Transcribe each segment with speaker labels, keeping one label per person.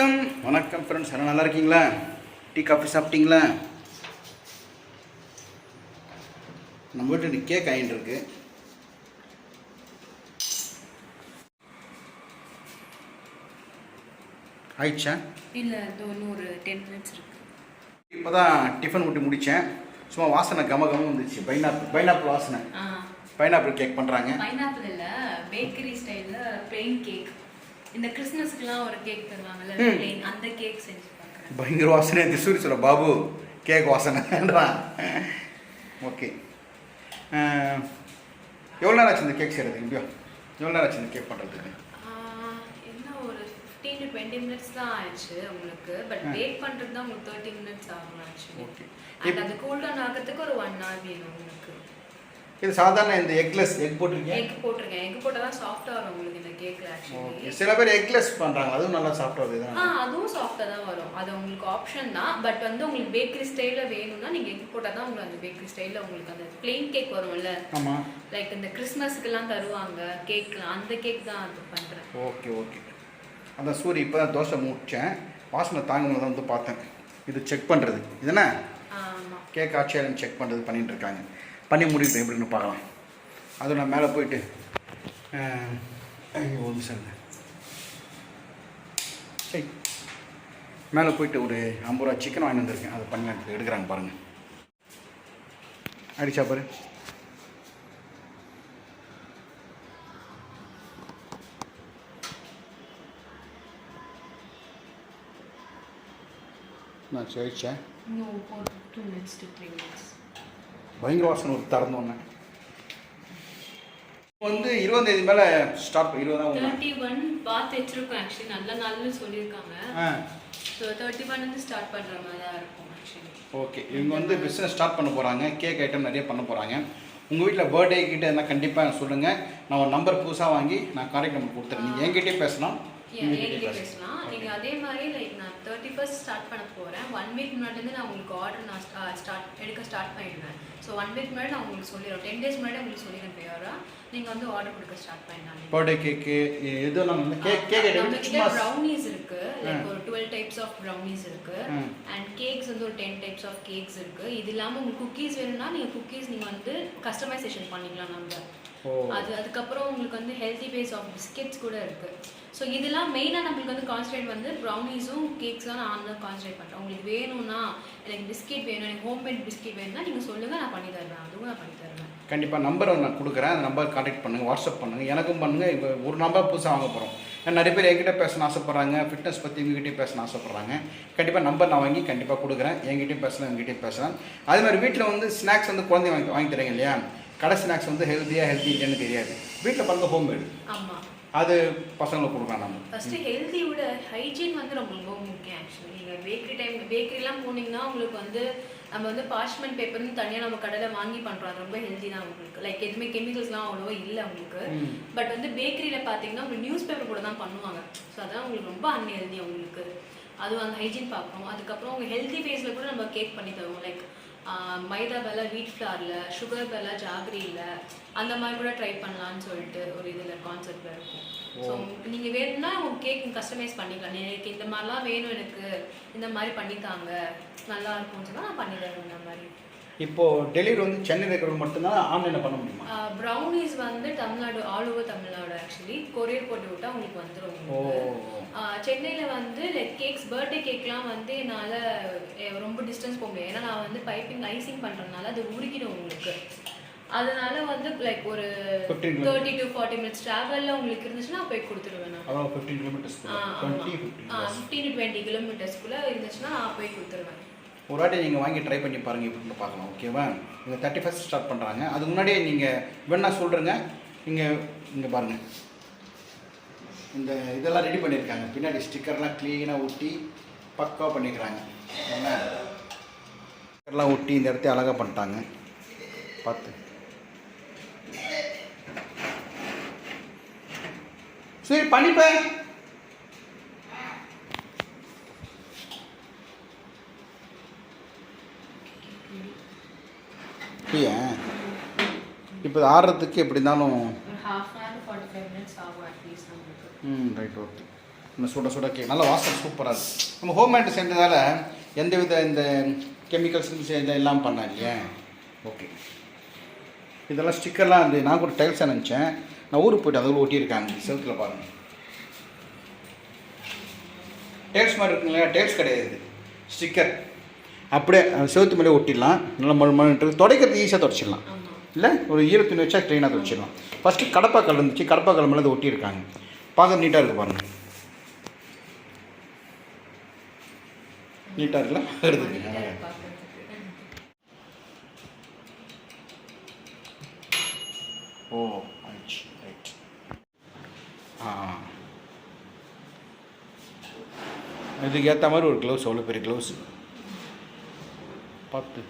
Speaker 1: வணக்கம். வணக்கம் ஃப்ரெண்ட்ஸ் எல்லாம் நல்லா இருக்கீங்களா? டீ காஃபி சாப்பிட்டீங்களா? நம்ம வீட்டு கேக் ஆகிட்டு இருக்கு. ஆயிடுச்சா
Speaker 2: இல்லை ஒரு டென் மினிட்ஸ் இருக்கு.
Speaker 1: இப்போ தான் டிஃபன் ஊட்டி முடித்தேன் சும்மா வாசனை கம கம வந்துச்சு பைனாப்பிள் பைனாப்பிள் வாசனை. பைனாப்பிள் கேக் பண்ணுறாங்க
Speaker 2: பைனாப்பிள் இல்லை பேக்கரி ஸ்டைலில் பிளெயின் கேக் இந்த கிறிஸ்மஸ்க்குலாம் ஒரு கேக் தருவாங்கல்ல அந்த கேக் செஞ்சு பார்க்குறேன்.
Speaker 1: பயங்கர வாசனை திசூரி சொல்ல பாபு கேக் வாசனைன்றான் ஓகே. எவ்வளோ நேரம் ஆச்சு இந்த கேக் செய்கிறது இப்படியோ எவ்வளோ நேரம் ஆச்சு இந்த கேக் பண்ணுறதுக்கு
Speaker 2: என்ன ஒரு ஃபிஃப்டீன் டு டுவெண்ட்டி மினிட்ஸ் தான் ஆயிடுச்சு உங்களுக்கு. பட். பேக் பண்ணுறது தான் உங்களுக்கு தேர்ட்டி மினிட்ஸ் ஆகும் ஆக்சுவலி
Speaker 1: ஓகே.
Speaker 2: அண்ட் அது கூல் டவுன் ஆகிறதுக்கு ஒரு ஒன் ஹவர் வேணும் உங்களுக்கு.
Speaker 1: இது சாதாரண இந்த எக்லெஸ் எக் போட்டிருக்கீங்க?
Speaker 2: எக் போட்டிருக்கேன். எக் போட்டால் தான் சாஃப்டாக வரும் உங்களுக்கு இந்த கேக்கில்
Speaker 1: ஓகே
Speaker 2: ஆக்சுவலி
Speaker 1: சில பேர் எக்லெஸ் பண்ணுறாங்க அதுவும் நல்லா சாப்பிட்டு வருது
Speaker 2: ஆ அதுவும் சாஃப்டாக தான் வரும். அது உங்களுக்கு ஆப்ஷன் தான். பட் வந்து உங்களுக்கு பேக்கரி ஸ்டைலில் வேணும்னா நீங்கள் எக் போட்டால் தான் உங்களுக்கு அந்த பேக்கரி ஸ்டைலில் உங்களுக்கு அந்த பிளெயின் கேக் வரும்ல.
Speaker 1: ஆமாம்
Speaker 2: லைக் இந்த கிறிஸ்மஸ்க்குலாம் தருவாங்க. கேக்லாம் அந்த கேக் தான் அது பண்ணுறேன்
Speaker 1: ஓகே ஓகே அந்த சூரி இப்போ தான் தோசை முடித்தேன் வாசனை தாங்கும்போது தான் வந்து பார்த்தேன். இது செக் பண்ணுறது இதுனா கேக் ஆட்சியாளன் செக் பண்ணுறது பண்ணிட்டு இருக்காங்க. பண்ணி முடிவிட்டு எப்படின்னு பார்க்கலாம். அதுவும் நான் மேலே போயிட்டு ஒரு நிமிஷம். சரி. மேலே போயிட்டு ஒரு ஐம்பது ரூபா சிக்கன் வாங்கி வந்திருக்கேன். அதை பண்ணி எடுத்து எடுக்கிறாங்க பாருங்கள் அடிச்சா பாரு. நான் சரிச்சேன் பயங்கர வாசனை ஒரு திறந்தோன்னே வந்து இருபதாந்தேதி மேலே ஸ்டார்ட் இருபதாம்
Speaker 2: தேர்ட்டி ஒன் பார்த்து வச்சிருக்கோம் ஆக்சுவலி நல்ல நாள்னு சொல்லியிருக்காங்க. ஸோ தேர்ட்டி ஒன் வந்து ஸ்டார்ட் பண்ணுற மாதிரி தான் இருக்கும் ஆக்சுவலி
Speaker 1: ஓகே இவங்க வந்து பிஸ்னஸ் ஸ்டார்ட் பண்ண போகிறாங்க கேக் ஐட்டம் நிறைய பண்ண போகிறாங்க உங்கள் வீட்டில் பர்த்டே கிட்ட என்ன கண்டிப்பாக சொல்லுங்கள் நான் ஒரு நம்பர் புதுசாக வாங்கி நான் கான்டாக்ட் நம்பர் கொடுத்துறேன். நீங்கள் என்கிட்டயே பேசலாம்.
Speaker 2: என்கிட்ட
Speaker 1: பேசலாம்?
Speaker 2: நீங்கள் அதே மாதிரி லைக் நான் தேர்ட்டி ஃபர்ஸ்ட் ஸ்டார்ட் பண்ண போகிறேன் ஒன் வீக் முன்னாடிலேருந்து நான் உங்களுக்கு ஆர்டர் நான் ஸ்டார்ட் எடுக்க ஸ்டார்ட் பண்ணிடுவேன். ஸோ ஒன் வீக் முன்னாடி நான் உங்களுக்கு சொல்லிடுறேன். டென் டேஸ் முன்னாடி உங்களுக்கு சொல்லிடுறேன் ப்ரியோரா நீங்கள் வந்து ஆர்டர் கொடுக்க ஸ்டார்ட் பண்ணிடலாம்.
Speaker 1: பர்த்டே கேக்கு எதுவும் வந்து கேக் கேக்
Speaker 2: நம்மகிட்ட ப்ரௌனிஸ் இருக்கு. லைக். ஒரு டுவெல் டைப்ஸ் ஆஃப் ப்ரௌனிஸ் இருக்கு. அண்ட் கேக்ஸ் வந்து ஒரு டென் டைப்ஸ் ஆஃப் கேக்ஸ் இருக்கு. இது இல்லாம உங்களுக்கு குக்கீஸ் வேணும்னா நீங்க குக்கீஸ் நீங்க வந்து கஸ்டமைசேஷன் பண்ணிக்கலாம் நம்ம. அது அதுக்கப்புறம் உங்களுக்கு வந்து ஹெல்தி பேஸ் ஆஃப் பிஸ்கெட்ஸ் கூட இருக்கு. ஸோ இதெல்லாம் மெயினாக நம்மளுக்கு வந்து கான்சன்ட்ரேட் வந்து ப்ரௌனிஸும் கேக்ஸும் நான் தான் கான்சன்ட்ரேட் பண்ணுறேன் உங்களுக்கு வேணும்னா எனக்கு பிஸ்கெட் வேணும் எனக்கு ஹோம்மேட் பிஸ்கெட் வேணும்னா நீங்கள் சொல்லுங்கள் நான் பண்ணி தருவேன். அதுவும் நான் பண்ணி தருவேன்.
Speaker 1: கண்டிப்பாக நம்பரை நான் கொடுக்குறேன். அந்த நம்பர் கான்டாக்ட் பண்ணுங்கள் வாட்ஸ்அப் பண்ணுங்கள் எனக்கும் பண்ணுங்கள் இப்போ ஒரு நம்பர் புதுசாக வாங்க போகிறோம் நிறைய பேர் என்கிட்ட பேசணும் ஆசைப்பட்றாங்க. ஃபிட்னஸ் பற்றி உங்ககிட்டயும் பேசணும் ஆசைப்பட்றாங்க. கண்டிப்பாக நம்பர் நான் வாங்கி கண்டிப்பாக கொடுக்குறேன். என்கிட்டயும் பேசலாம் என்கிட்டயும் பேசலாம். அதே மாதிரி வீட்டில் வந்து ஸ்நாக்ஸ் வந்து குழந்தை வாங்கி வாங்கி தரீங்க இல்லையா? கடை ஸ்நாக்ஸ் வந்து ஹெல்த்தியாக ஹெல்த்தி இல்லைன்னு தெரியாது. வீட்டில் பண்ணுற ஹோம்மேடு அது பசங்களுக்கு கொடுக்கலாம் நம்ம.
Speaker 2: ஃபர்ஸ்ட் ஹெல்த்தியோட ஹைஜீன் வந்து ரொம்ப ரொம்ப முக்கியம் ஆக்சுவலி நீங்கள் பேக்கரி டைம் பேக்கரிலாம் போனீங்கன்னா உங்களுக்கு வந்து நம்ம வந்து பார்ச்மெண்ட் பேப்பர்னு தனியாக நம்ம கடையில் வாங்கி பண்ணுறோம் அது ரொம்ப ஹெல்தி தான் உங்களுக்கு. லைக் எதுவுமே கெமிக்கல்ஸ்லாம் அவ்வளோவா இல்லை உங்களுக்கு. பட் வந்து பேக்கரியில் பார்த்தீங்கன்னா உங்களுக்கு நியூஸ் பேப்பர் கூட தான் பண்ணுவாங்க. ஸோ அதான் உங்களுக்கு ரொம்ப அன்ஹெல்தி உங்களுக்கு. அதுவும் அந்த ஹைஜீன் பார்க்கணும். அதுக்கப்புறம் உங்கள் ஹெல்தி ஃபேஸில் கூட நம்ம கேக் பண்ணி தருவோம். லைக் மைதா பதிலா வீட் ஃப்ளாரில் சுகர் பதிலா ஜாகரியில் அந்த மாதிரி கூட ட்ரை பண்ணலான்னு சொல்லிட்டு ஒரு இதில் கான்செப்டில் இருக்கும். ஸோ நீங்கள் வேணும்னா உங்க கேக் கஸ்டமைஸ் பண்ணிக்கலாம். எனக்கு இந்த மாதிரிலாம் வேணும் எனக்கு இந்த மாதிரி பண்ணித்தாங்க நல்லா இருக்கும்னு சொன்னால் நான் பண்ணி தருவேன் இந்த மாதிரி.
Speaker 1: இப்போது டெலிவரி வந்து சென்னையில் இருக்கிறவங்க மட்டும்தான் ஆன்லைனில் பண்ண முடியுமா?
Speaker 2: ப்ரௌனிஸ் வந்து Tamil Nadu all over Tamil Nadu actually courier போட்டு விட்டா உங்களுக்கு வந்துடும்
Speaker 1: ஓ.
Speaker 2: சென்னையில் வந்து லைக் கேக்ஸ் பர்த்டே கேக்லாம் வந்து என்னால் ரொம்ப டிஸ்டன்ஸ் போக முடியாது. ஏன்னா நான் வந்து பைப்பிங் ஐசிங் பண்ணுறதுனால அது உருகிடும் உங்களுக்கு. அதனால வந்து லைக் ஒரு
Speaker 1: 15 minutes.
Speaker 2: Thirty to forty minutes ட்ராவலில் உங்களுக்கு இருந்துச்சுன்னா போய் கொடுத்துருவேன் நான்.
Speaker 1: ஃபிஃப்டீன்
Speaker 2: டு டுவெண்ட்டி கிலோமீட்டர்ஸ்க்குள்ளே இருந்துச்சுன்னா நான் போய் கொடுத்துருவேன்.
Speaker 1: ஒரு வாட்டி நீங்கள் வாங்கி ட்ரை பண்ணி பாருங்கள் எப்படின்னு பார்க்கலாம் ஓகேவா இங்கே தேர்ட்டி ஃபஸ்ட் ஸ்டார்ட் பண்ணுறாங்க அதுக்கு முன்னாடியே நீங்கள் வேணா சொல்கிறேங்க நீங்கள் இங்கே பாருங்கள் இந்த இதெல்லாம் ரெடி பண்ணியிருக்காங்க. பின்னாடி ஸ்டிக்கர்லாம் க்ளீனாக ஒட்டி பக்காவாக பண்ணிக்கிறாங்க. என்ன? ஸ்டிக்கர்லாம் ஒட்டி இந்த இடத்த அழகாக பண்ணிட்டாங்க. பார்த்து. சரி பண்ணிப்பேன் இல்லையா இப்போ ஆடுறதுக்கு எப்படி இருந்தாலும் ம் ரைட் ஓகே இந்த சுட சுட கேக் நல்ல வாசனை சூப்பராக இருக்கும் நம்ம ஹோம்மேட் செஞ்சதால் எந்த வித இந்த கெமிக்கல்ஸ் எல்லாம் பண்ண இல்லையா. ஓகே இதெல்லாம் ஸ்டிக்கர்லாம் வந்து நான் கூட டைல்ஸாக நினச்சேன். நான் ஊருக்கு போயிட்டு அதில் ஒட்டியிருக்காங்க செவுத்தில் பாருங்கள் டேல்ஸ் மாதிரி இருக்குங்களா டேல்ஸ் கிடையாது ஸ்டிக்கர் அப்படியே செவுத்து மேலே ஒட்டிடலாம். நல்லா மழை மழை துடைக்கிறது ஈஸியாக துடைச்சிடலாம். இல்லை ஒரு ஈரத்துணி வச்சா க்ளீனாக வச்சிடலாம் ஃபஸ்ட்டு கடப்பாக்கல் இருந்துச்சு கடப்பாக்கல் மேலே ஒட்டியிருக்காங்க. பார்க்க நீட்டாக இருக்கு பாருங்கள் நீட்டாக இருக்குல்ல? எடுத்துக்கங்க ஓ ஆயிடுச்சு ரைட் ஆ. இதுக்கு ஏற்ற மாதிரி ஒரு க்ளவுஸ் அவ்வளோ பெரிய க்ளவுஸ் பார்த்து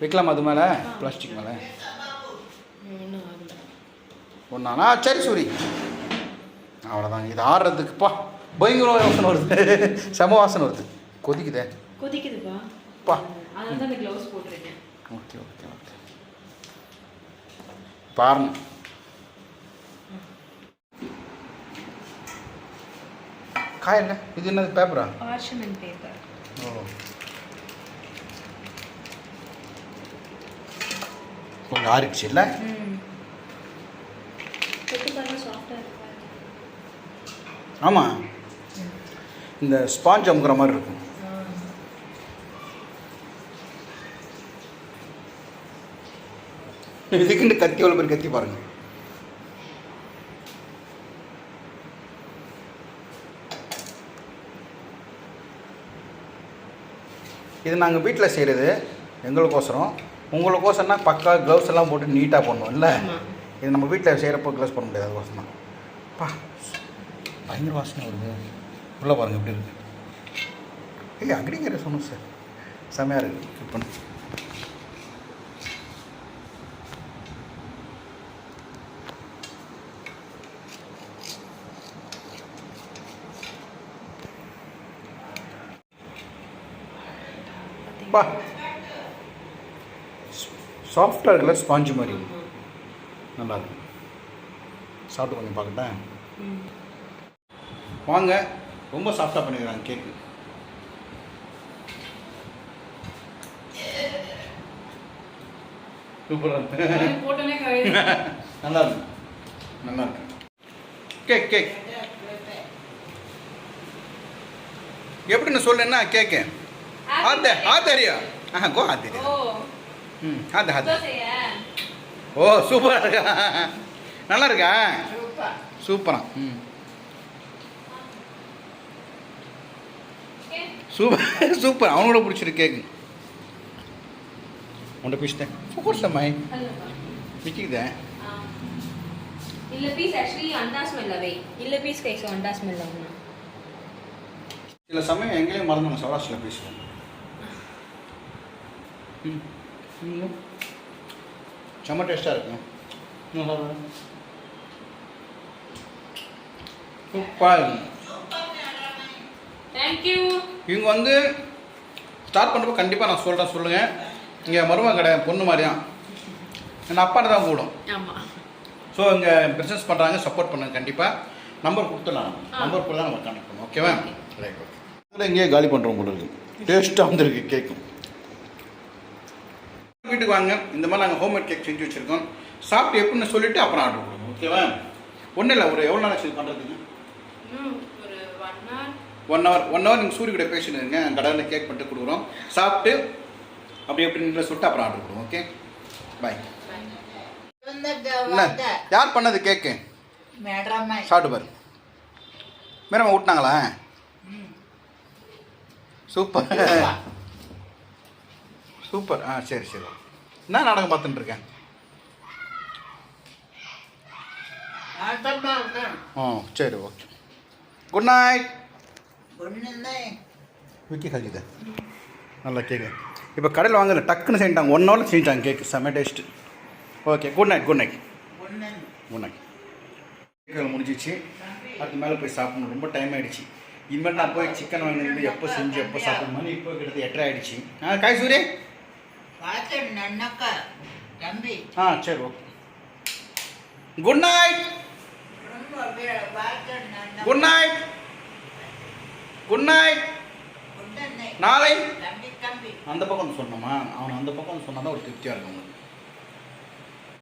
Speaker 1: வைக்கலாமா அது மேலே? பிளாஸ்டிக் மேலே? ஒன்றானா சரி சூரி. அவ்வளோதாங்க இது ஆடுறதுக்குப்பா பயங்கர வாசனை வருது. செம வாசனை வருது. கொதிக்குதே.
Speaker 2: கொதிக்குதுப்பா.
Speaker 1: Okay okay okay. பாருங்க. காயல்ல இது என்னது பேப்பரா?
Speaker 2: பார்ச்சமெண்ட் பேப்பர்
Speaker 1: ஓ. கொஞ்சம் ஆறிடுச்சு இல்லை
Speaker 2: ம் தொட்டு பாருங்க சாஃப்டாக இருக்கு
Speaker 1: ஆமாம் இந்த ஸ்பாஞ்ச் அமுக்கிற மாதிரி இருக்கும். இதுக்குன்னு கத்தி எவ்வளோ பேர் கத்தி பாருங்க. இது நாங்கள் வீட்டில் செய்கிறது எங்களுக்கோசரம். உங்களுக்கோசரம்னா பக்கா க்ளவுஸ் எல்லாம் போட்டு நீட்டாக பண்ணுவோம் இல்லை. இது நம்ம வீட்டில் செய்கிறப்போ க்ளவுஸ் பண்ண முடியாது அதுக்கோசரம் தான் பா பயங்கர வாசனை வருது. உள்ளே பாருங்கள் எப்படி இருக்கு. ஏய் அக்ரிங்கிற சொன்னோம் சார். செம்மையாக இருக்குது கிளிக் பண்ணு. பா. சாஃப்டாக இருக்குல்ல ஸ்பாஞ்சு மாதிரி. நல்லா இருக்கு. சாப்பிட்டு கொஞ்சம் பார்க்கட்டேன்
Speaker 2: ம்.
Speaker 1: வாங்க. ரொம்ப சாஃப்டாக பண்ணிக்கிறாங்க கேக்கு சூப்பராக நல்லா இருக்கு. நல்லா இருக்கு. கேக் கேக் எப்படின்னு சொல்லுன்னா கேக்கு ஆத்த ஆத்தரியா. ஆ கோ ஆத்தரியா. ம் ஆத்த ஆத்த. ஓ சூப்பராக இருக்கா? நல்லா இருக்கா? சூப்பரா. ம். சூப்பர். சூப்பர். அவனோட பிடிச்சிருக்கு கேக்கு. உன்கிட்ட பிடிச்சிட்டேன்
Speaker 2: ஃபோர்ஸ்
Speaker 1: அம்மாய்
Speaker 2: பிடிக்குதா இல்லை பீஸ் ஆக்சுவலி அண்டா ஸ்மெல் அவை. இல்லை பீஸ் கைஸோ அண்டா ஸ்மெல் ஆகும்
Speaker 1: சில சமயம் எங்கேயும் மறந்துடும் சௌராஷ்டிரியில் பேசுவோம். செம்ம டேஸ்ட்டாக இருக்கும் சூப்பராக இருக்கும் இவங்க வந்து ஸ்டார்ட் பண்ணுறப்ப கண்டிப்பாக நான் சொல்கிறேன் சொல்லுங்கள் இங்கே மருமகன் கடை பொண்ணு மாதிரியான் என் அப்பாட்ட தான் கூடும். ஸோ இங்கே பிஸ்னஸ் பண்ணுறாங்க சப்போர்ட் பண்ணுங்க கண்டிப்பாக நம்பர் கொடுத்துடலாம். நம்பர் கூட நம்ம கனெக்ட் பண்ணுவோம் ஓகேவா ரைட் ஓகே இங்கேயே காலி பண்ணுறோம் கூட இருக்குது டேஸ்ட்டாக வந்துருக்கு கேக்கும். வீட்டுக்கு வாங்க. இந்த மாதிரி நாங்கள் ஹோம் ஹோம்மேட் கேக் செஞ்சு வச்சுருக்கோம். சாப்பிட்டு எப்படின்னு சொல்லிவிட்டு அப்புறம் ஆர்டர் கொடுக்கணும் ஓகேவா ஒன்றும் இல்லை ஒரு எவ்வளோ நாள் செஞ்சு பண்ணுறதுங்க
Speaker 2: ஒன் ஹவர்
Speaker 1: ஒன் ஹவர் நீங்கள் சூரிய கூட பேஷண்ட் இருங்க. கடலில் கேக் பண்ணிட்டு கொடுக்குறோம். சாப்பிட்டு அப்படி அப்படின்னு சொல்லிட்டு அப்புறம் ஆர்டர் கொடுவோம் ஓகே பாய் யார் பண்ணது கேக்கு சாப்பிட்டு பாரு. மேடம் விட்டாங்களா சூப்பர். சூப்பர். ஆ சரி சரி. என்ன நாடகம் பார்த்துட்டு இருக்கேன்? ஆ சரி okay good night Vicky Haritha நல்லா கேட்கு இப்போ கடையில் வாங்கல டக்குன்னு செஞ்சிட்டாங்க. ஒன் ஹவரில் செஞ்சிட்டாங்க கேக்கு செம taste okay good night good night good night cake முடிஞ்சிச்சு. அதுக்கு மேலே போய் சாப்பிடணும். ரொம்ப டைம் ஆகிடுச்சு இனிமேல் நான் போய் சிக்கன் வாங்கினது எப்போ செஞ்சு எப்போ சாப்பிடும் மணி இப்போ கிட்டத்தட்ட எட்டரை ஆகிடுச்சு ஆ காய் சூரிய?
Speaker 3: தம்பி.
Speaker 1: ஆ சரி okay good night good night good night நாளை. அந்த பக்கம் சொன்னோமா அவன் அந்த பக்கம் சொன்னால் தான் ஒரு திருப்தியாக இருக்கும் அவனுக்கு